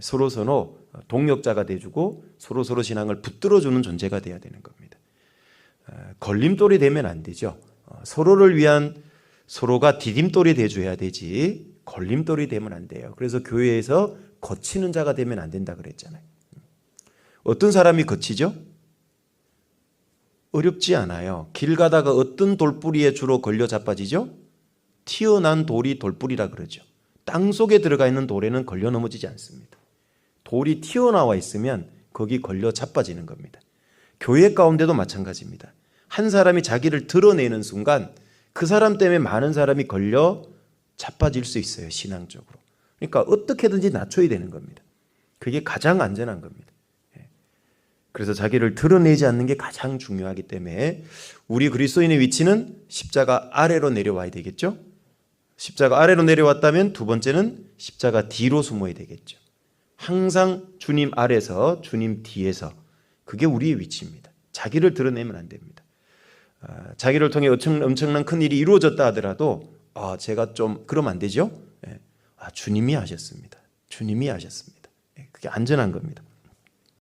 서로 서로 동력자가 돼주고 서로 서로 신앙을 붙들어주는 존재가 돼야 되는 겁니다. 어, 걸림돌이 되면 안 되죠. 어, 서로를 위한 서로가 디딤돌이 돼줘야 되지 걸림돌이 되면 안 돼요. 그래서 교회에서 거치는 자가 되면 안 된다 그랬잖아요. 어떤 사람이 거치죠? 어렵지 않아요. 길 가다가 어떤 돌뿌리에 주로 걸려 자빠지죠? 튀어난 돌이 돌뿌리라 그러죠. 땅 속에 들어가 있는 돌에는 걸려 넘어지지 않습니다. 돌이 튀어나와 있으면 거기 걸려 자빠지는 겁니다. 교회 가운데도 마찬가지입니다. 한 사람이 자기를 드러내는 순간 그 사람 때문에 많은 사람이 걸려 자빠질 수 있어요, 신앙적으로. 그러니까 어떻게든지 낮춰야 되는 겁니다. 그게 가장 안전한 겁니다. 예. 그래서 자기를 드러내지 않는 게 가장 중요하기 때문에 우리 그리스도인의 위치는 십자가 아래로 내려와야 되겠죠? 십자가 아래로 내려왔다면 두 번째는 십자가 뒤로 숨어야 되겠죠. 항상 주님 아래서 주님 뒤에서 그게 우리의 위치입니다. 자기를 드러내면 안 됩니다. 아, 자기를 통해 엄청- 엄청난 큰 일이 이루어졌다 하더라도 아, 제가 좀 그러면 안 되죠. 예. 아, 주님이 하셨습니다. 주님이 하셨습니다. 예, 그게 안전한 겁니다.